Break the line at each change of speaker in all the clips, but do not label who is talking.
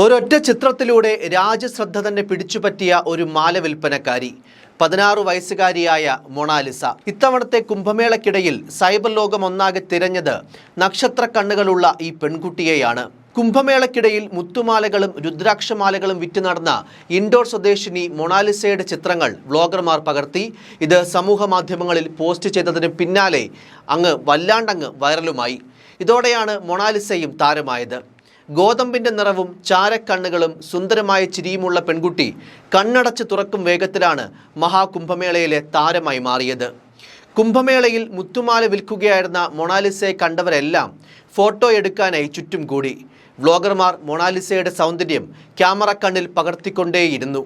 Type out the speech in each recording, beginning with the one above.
ഒരൊറ്റ ചിത്രത്തിലൂടെ രാജ്യശ്രദ്ധ തന്നെ പിടിച്ചുപറ്റിയ ഒരു മാല വിൽപ്പനക്കാരി പതിനാറ് വയസ്സുകാരിയായ മൊണാലിസ. ഇത്തവണത്തെ കുംഭമേളക്കിടയിൽ സൈബർ ലോകം ഒന്നാകെ തിരഞ്ഞത് നക്ഷത്ര കണ്ണുകളുള്ള ഈ പെൺകുട്ടിയെയാണ്. കുംഭമേളക്കിടയിൽ മുത്തുമാലകളും രുദ്രാക്ഷമാലകളും വിറ്റ് നടന്ന ഇൻഡോർ സ്വദേശിനി മൊണാലിസയുടെ ചിത്രങ്ങൾ വ്ളോഗർമാർ പകർത്തി. ഇത് സമൂഹ മാധ്യമങ്ങളിൽ പോസ്റ്റ് ചെയ്തതിന് പിന്നാലെ അങ്ങ് വല്ലാണ്ടങ്ങ് വൈറലുമായി. ഇതോടെയാണ് മൊണാലിസയും താരമായത്. ഗോതമ്പിന്റെ നിറവും ചാരക്കണ്ണുകളും സുന്ദരമായ ചിരിയുമുള്ള പെൺകുട്ടി കണ്ണടച്ച് തുറക്കും വേഗത്തിലാണ് മഹാകുംഭമേളയിലെ താരമായി മാറിയത്. കുംഭമേളയിൽ മുത്തുമാല വിൽക്കുകയായിരുന്ന മൊണാലിസയെ കണ്ടവരെല്ലാം ഫോട്ടോ എടുക്കാനായി ചുറ്റും കൂടി. വ്ളോഗർമാർ മൊണാലിസയുടെ സൗന്ദര്യം ക്യാമറ കണ്ണിൽ പകർത്തിക്കൊണ്ടേയിരുന്നു.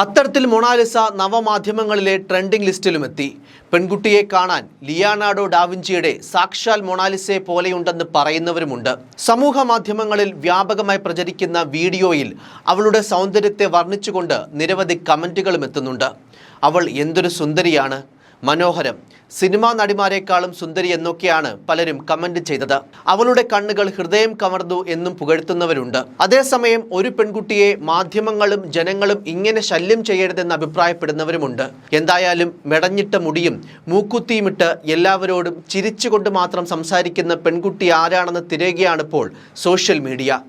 അത്തരത്തിൽ മൊണാലിസ നവമാധ്യമങ്ങളിലെ ട്രെൻഡിംഗ് ലിസ്റ്റിലുമെത്തി. പെൺകുട്ടിയെ കാണാൻ ലിയാനാർഡോ ഡാവിഞ്ചിയുടെ സാക്ഷാൽ മൊണാലിസയെ പോലെയുണ്ടെന്ന് പറയുന്നവരുമുണ്ട്. സമൂഹ മാധ്യമങ്ങളിൽ വ്യാപകമായി പ്രചരിക്കുന്ന വീഡിയോയിൽ അവളുടെ സൗന്ദര്യത്തെ വർണിച്ചുകൊണ്ട് നിരവധി കമന്റുകളും എത്തുന്നുണ്ട്. അവൾ എന്തൊരു സുന്ദരിയാണ്. മനോഹരം. സിനിമാ നടിമാരെക്കാളും സുന്ദരി എന്നൊക്കെയാണ് പലരും കമന്റ് ചെയ്തത്. അവളുടെ കണ്ണുകൾ ഹൃദയം കവർന്നു എന്നും പുകഴ്ത്തുന്നവരുണ്ട്. അതേസമയം ഒരു പെൺകുട്ടിയെ മാധ്യമങ്ങളും ജനങ്ങളും ഇങ്ങനെ ശല്യം ചെയ്യരുതെന്ന് അഭിപ്രായപ്പെടുന്നവരുമുണ്ട്. എന്തായാലും മെടഞ്ഞിട്ട മുടിയും മൂക്കുത്തിയുമിട്ട് എല്ലാവരോടും ചിരിച്ചുകൊണ്ട് മാത്രം സംസാരിക്കുന്ന പെൺകുട്ടി ആരാണെന്ന് തിരയുകയാണിപ്പോൾ സോഷ്യൽ മീഡിയ.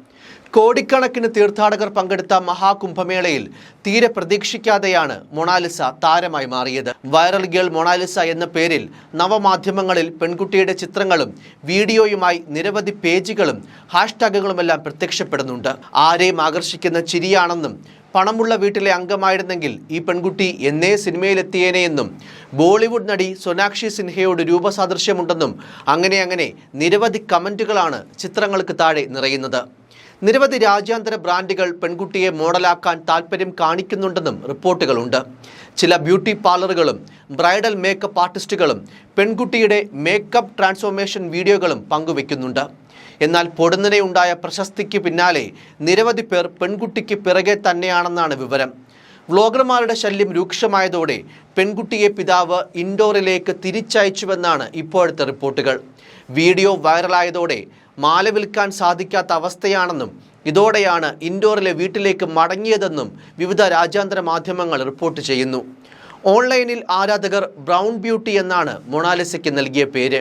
കോടിക്കണക്കിന് തീർത്ഥാടകർ പങ്കെടുത്ത മഹാകുംഭമേളയിൽ തീരെ പ്രതീക്ഷിക്കാതെയാണ് മൊണാലിസ താരമായി മാറിയത്. വൈറൽ ഗേൾ മൊണാലിസ എന്ന പേരിൽ നവമാധ്യമങ്ങളിൽ പെൺകുട്ടിയുടെ ചിത്രങ്ങളും വീഡിയോയുമായി നിരവധി പേജുകളും ഹാഷ്ടാഗുകളുമെല്ലാം പ്രത്യക്ഷപ്പെടുന്നുണ്ട്. ആരെയും ആകർഷിക്കുന്ന ചിരിയാണെന്നും പണമുള്ള വീട്ടിലെ അംഗമായിരുന്നെങ്കിൽ ഈ പെൺകുട്ടി എന്നേ സിനിമയിലെത്തിയേനെ എന്നും ബോളിവുഡ് നടി സൊനാക്ഷി സിൻഹയോട് രൂപസാദൃശ്യമുണ്ടെന്നും അങ്ങനെ അങ്ങനെ നിരവധി കമന്റുകളാണ് ചിത്രങ്ങൾക്ക് താഴെ നിറയുന്നത്. നിരവധി രാജ്യാന്തര ബ്രാൻഡുകൾ പെൺകുട്ടിയെ മോഡലാക്കാൻ താൽപ്പര്യം കാണിക്കുന്നുണ്ടെന്നും റിപ്പോർട്ടുകളുണ്ട്. ചില ബ്യൂട്ടി പാർലറുകളും ബ്രൈഡൽ മേക്കപ്പ് ആർട്ടിസ്റ്റുകളും പെൺകുട്ടിയുടെ മേക്കപ്പ് ട്രാൻസ്ഫോർമേഷൻ വീഡിയോകളും പങ്കുവെക്കുന്നുണ്ട് എന്നാൽ പൊടുന്നനെ ഉണ്ടായ പ്രശസ്തിക്ക് പിന്നാലെ നിരവധി പേർ പെൺകുട്ടിക്ക് പിറകെ തന്നെയാണെന്നാണ് വിവരം. വ്ളോഗർമാരുടെ ശല്യം രൂക്ഷമായതോടെ പെൺകുട്ടിയെ പിതാവ് ഇൻഡോറിലേക്ക് തിരിച്ചയച്ചുവെന്നാണ് ഇപ്പോഴത്തെ റിപ്പോർട്ടുകൾ. വീഡിയോ വൈറലായതോടെ മാല വിൽക്കാൻ സാധിക്കാത്ത അവസ്ഥയാണെന്നും ഇതോടെയാണ് ഇൻഡോറിലെ വീട്ടിലേക്ക് മടങ്ങിയതെന്നും വിവിധ രാജ്യാന്തര മാധ്യമങ്ങൾ റിപ്പോർട്ട് ചെയ്യുന്നു. ഓൺലൈനിൽ ആരാധകർ ബ്രൗൺ ബ്യൂട്ടി എന്നാണ് മൊണാലിസയ്ക്ക് നൽകിയ പേര്.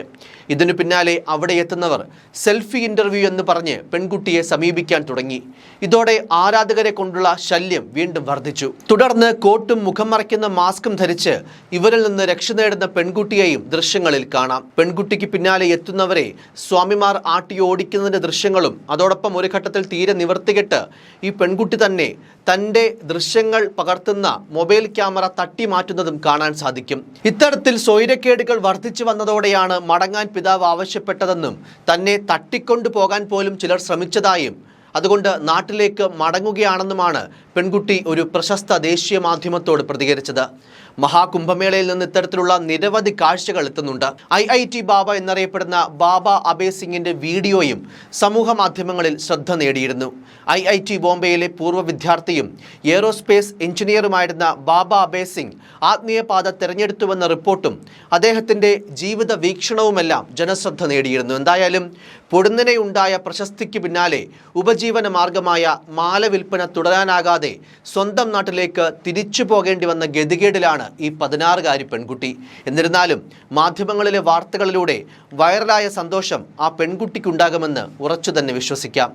ഇതിനു പിന്നാലെ അവിടെ എത്തുന്നവർ സെൽഫി ഇന്റർവ്യൂ എന്ന് പറഞ്ഞ് പെൺകുട്ടിയെ സമീപിക്കാൻ തുടങ്ങി. ഇതോടെ ആരാധകരെ കൊണ്ടുള്ള ശല്യം വീണ്ടും വർദ്ധിച്ചു. തുടർന്ന് കോട്ടും മുഖം മറയ്ക്കുന്ന മാസ്കും ധരിച്ച് ഇവരിൽ നിന്ന് രക്ഷ നേടുന്ന പെൺകുട്ടിയെയും ദൃശ്യങ്ങളിൽ കാണാം. പെൺകുട്ടിക്ക് പിന്നാലെ എത്തുന്നവരെ സ്വാമിമാർ ആട്ടി ഓടിക്കുന്നതിന്റെ ദൃശ്യങ്ങളും അതോടൊപ്പം ഒരു ഘട്ടത്തിൽ തീരെ നിവർത്തികെട്ട് ഈ പെൺകുട്ടി തന്നെ തന്റെ ദൃശ്യങ്ങൾ പകർത്തുന്ന മൊബൈൽ ക്യാമറ തട്ടി മാറ്റുന്നതും കാണാൻ സാധിക്കും. ഇത്തരത്തിൽ സ്വൈരക്കേടുകൾ വർദ്ധിച്ചു വന്നതോടെയാണ് മടങ്ങാൻ പിതാവ് ആവശ്യപ്പെട്ടതെന്നും തന്നെ തട്ടിക്കൊണ്ടു പോകാൻ പോലും ചിലർ ശ്രമിച്ചതായും അതുകൊണ്ട് നാട്ടിലേക്ക് മടങ്ങുകയാണെന്നുമാണ് പെൺകുട്ടി ഒരു പ്രശസ്ത ദേശീയ മാധ്യമത്തോട് പ്രതികരിച്ചത്. മഹാകുംഭമേളയിൽ നിന്ന് ഇത്തരത്തിലുള്ള നിരവധി കാഴ്ചകൾ എത്തുന്നുണ്ട്. ഐ ഐ ടി ബാബ എന്നറിയപ്പെടുന്ന ബാബ അബേ സിംഗിന്റെ വീഡിയോയും സമൂഹ മാധ്യമങ്ങളിൽ ശ്രദ്ധ നേടിയിരുന്നു. ഐ ഐ ടി ബോംബെയിലെ പൂർവ വിദ്യാർത്ഥിയും എയറോസ്പേസ് എഞ്ചിനീയറുമായിരുന്ന ബാബ അബേ സിംഗ് ആത്മീയപാത തിരഞ്ഞെടുത്തുവെന്ന റിപ്പോർട്ടും അദ്ദേഹത്തിന്റെ ജീവിത വീക്ഷണവുമെല്ലാം ജനശ്രദ്ധ നേടിയിരുന്നു. എന്തായാലും പൊടുന്നിനെ ഉണ്ടായ പ്രശസ്തിക്ക് പിന്നാലെ ഉപജീവന മാർഗമായ മാല വിൽപ്പന തുടരാനാകാതെ സ്വന്തം നാട്ടിലേക്ക് തിരിച്ചു പോകേണ്ടി വന്ന ഗതികേടിലാണ് ഈ പതിനാറുകാരി പെൺകുട്ടി. എന്നിരുന്നാലും മാധ്യമങ്ങളിലെ വാർത്തകളിലൂടെ വൈറലായ സന്തോഷം ആ പെൺകുട്ടിക്കുണ്ടാകുമെന്ന് ഉറച്ചു തന്നെ വിശ്വസിക്കാം.